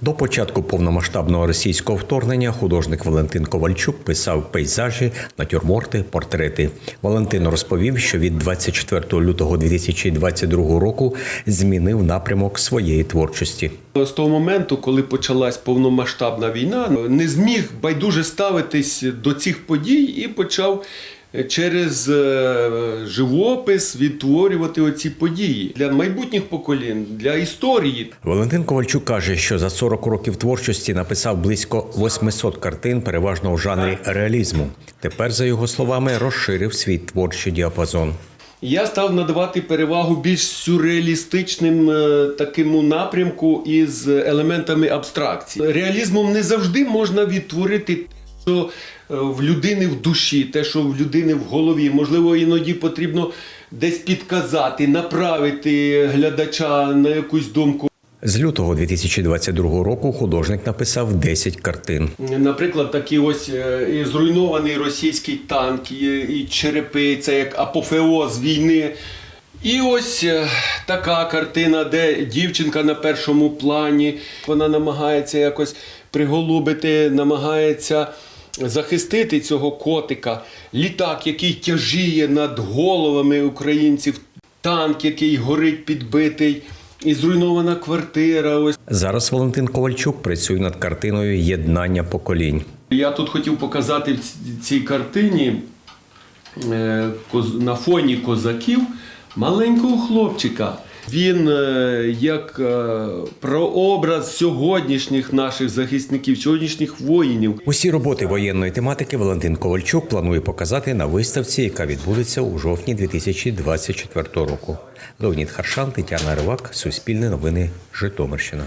До початку повномасштабного російського вторгнення художник Валентин Ковальчук писав пейзажі, натюрморти, портрети. Валентин розповів, що від 24 лютого 2022 року змінив напрямок своєї творчості. З того моменту, коли почалась повномасштабна війна, не зміг байдуже ставитись до цих подій і почав через е, живопис відтворювати оці події для майбутніх поколінь, для історії. Валентин Ковальчук каже, що за 40 років творчості написав близько 800 картин, переважно у жанрі реалізму. Тепер, за його словами, розширив свій творчий діапазон. Я став надавати перевагу більш сюрреалістичним е, такому напрямку із елементами абстракції. Реалізмом не завжди можна відтворити що е, в людини в душі, те, що в людини в голові. Можливо, іноді потрібно десь підказати, направити глядача на якусь думку. З лютого 2022 року художник написав 10 картин. Наприклад, такий ось е, і зруйнований російський танк, і, і черепи, це як апофеоз війни. І ось е, така картина, де дівчинка на першому плані, вона намагається якось приголубити, намагається захистити цього котика. Літак, який тяжіє над головами українців, танк, який горить підбитий, і зруйнована квартира. Ось Зараз Валентин Ковальчук працює над картиною Єднання поколінь. Я тут хотів показати в цій картині е, на фоні козаків маленького хлопчика. Він е, як е, прообраз сьогоднішніх наших захисників, сьогоднішніх воїнів. Усі роботи воєнної тематики Валентин Ковальчук планує показати на виставці, яка відбудеться у жовтні 2024 року. Леонід Харшан, Тетяна Ривак, Суспільне новини, Житомирщина.